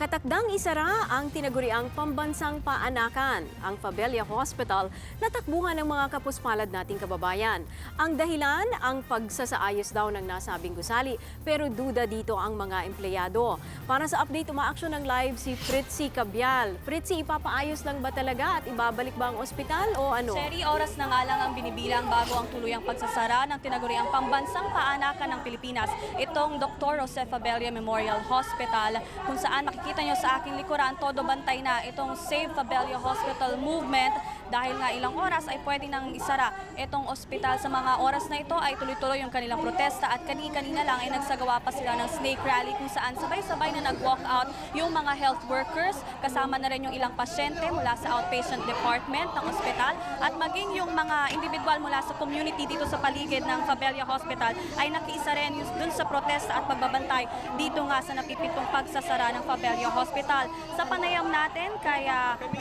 Nakatakdang isara ang tinaguriang pambansang paanakan, ang Fabella Hospital, na takbuhan ng mga kapuspalad nating kababayan. Ang dahilan, ang pagsasaayos daw ng nasabing gusali, pero duda dito ang mga empleyado. Para sa update, umaaksyon ng live si Fritzy Cabial. Fritzy, ipapaayos lang ba talaga at ibabalik ba ang ospital o ano? Sherry, oras na nga lang ang binibilang bago ang tuluyang pagsasara ng tinaguriang pambansang paanakan ng Pilipinas. Itong Dr. Jose Fabella Memorial Hospital kung saan makikita nyo sa aking likuran, todo bantay na itong Save Fabella Hospital movement. Dahil nga ilang oras ay pwede nang isara itong ospital. Sa mga oras na ito ay tuloy-tuloy yung kanilang protesta at kani-kanina lang ay nagsagawa pa sila ng snake rally kung saan sabay-sabay na nag-walk out yung mga health workers. Kasama na rin yung ilang pasyente mula sa outpatient department ng ospital. At maging yung mga individual mula sa community dito sa paligid ng Fabella Hospital ay nakiisa rin dun sa protesta at pagbabantay dito nga sa napipitong pagsasara ng Fabella Hospital. Sa panayam natin kay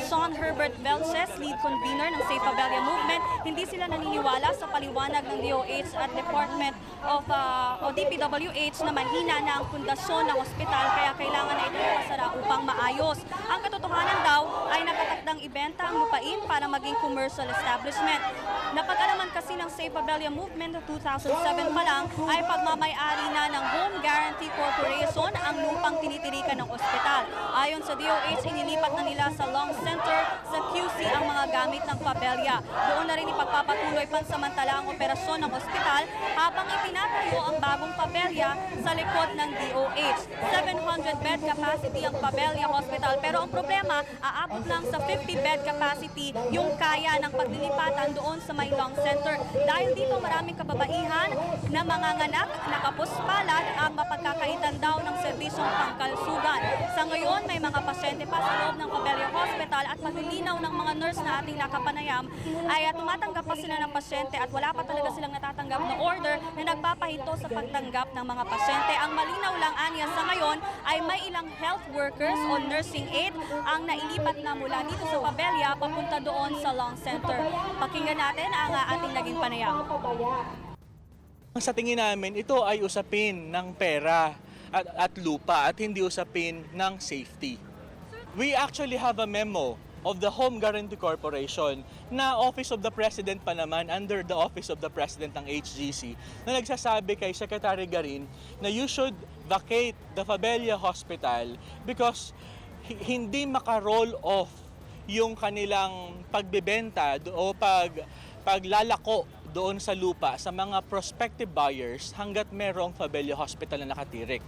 Sean Herbert Velces, lead convener ng Safe Fabella Movement, hindi sila naniniwala sa paliwanag ng DOH at Department of ah, o DPWH na mahina na ang pundasyon ng ospital kaya kailangan na ito masara upang maayos. Ang katotohanan daw ay nakatakdang ibenta ang lupain para maging commercial establishment. Napag-alaman kasi ng Safe Fabella Movement 2007 pa lang ay pagmamayari na ng Home Guarantee Corporation ang lupang tinitirikan. Ayon sa DOH, inilipat na nila sa Long Center sa QC ang mga gamit ng Fabella. Doon na rin ipagpapatuloy pansamantala ang operasyon ng ospital habang itinatayo ang bagong Fabella sa likod ng DOH. 700 bed capacity ang Fabella Hospital pero ang problema, aabot lang sa 50 bed capacity yung kaya ng paglilipatan doon sa may Long Center. Dahil dito maraming kababaihan na mga nganak na kapuspalad ang mapagkakaitan daw ng serbisyong pangkalsugan. May mga pasyente pa sa loob ng Fabella Hospital at paglilinaw ng mga nurse na ating nakapanayam ay ah, tumatanggap pa sila ng pasyente at wala pa talaga silang natatanggap na order na nagpapahinto sa pagtanggap ng mga pasyente. Ang malinaw lang aniya sa ngayon ay may ilang health workers o nursing aid ang nailipat na mula dito sa Fabella papunta doon sa Long Center. Pakinggan natin ang ah, ating naging panayam. Sa tingin namin, ito ay usapin ng pera at, at lupa at hindi usapin ng safety. We actually have a memo of the Home Guarantee Corporation na Office of the President pa naman under the Office of the President ng HGC na nagsasabi kay Secretary Garin na you should vacate the Fabella Hospital because hi- hindi maka-roll off yung kanilang pagbebenta o pag paglalako doon sa lupa sa mga prospective buyers hanggat merong Fabella Hospital na nakatirik.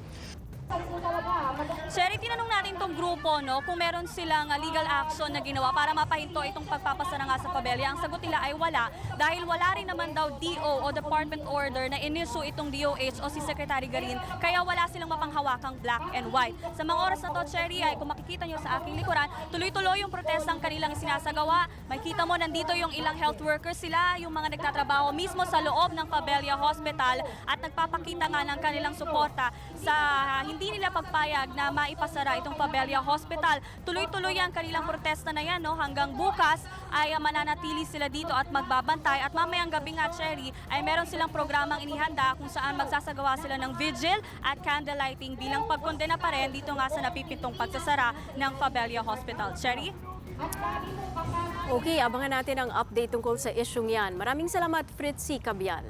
Sherry, tinanong natin tong grupo no, kung meron silang uh, legal action na ginawa para mapahinto itong pagpapasara nga sa Pabella. Ang sagot nila ay wala dahil wala rin naman daw DO o Department Order na inissue itong DOH o si Secretary Garin kaya wala silang mapanghawakang black and white. Sa mga oras na to, Sherry, ay kung makikita nyo sa aking likuran, tuloy-tuloy yung protestang kanilang sinasagawa. Makikita mo nandito yung ilang health workers sila, yung mga nagtatrabaho mismo sa loob ng Pabella Hospital at nagpapakita nga ng kanilang suporta sa ah, hindi nila pagpayag na maipasara itong Pabella Hospital. Tuloy-tuloy ang kanilang protesta na yan no, hanggang bukas ay mananatili sila dito at magbabantay at mamayang gabi nga Cherry ay meron silang programang inihanda kung saan magsasagawa sila ng vigil at candlelighting bilang pagkondena pa rin dito nga sa napipitong pagsasara ng Pabella Hospital. Cherry? Okay, abangan natin ang update tungkol sa isyong yan. Maraming salamat, Fritzy Cabial.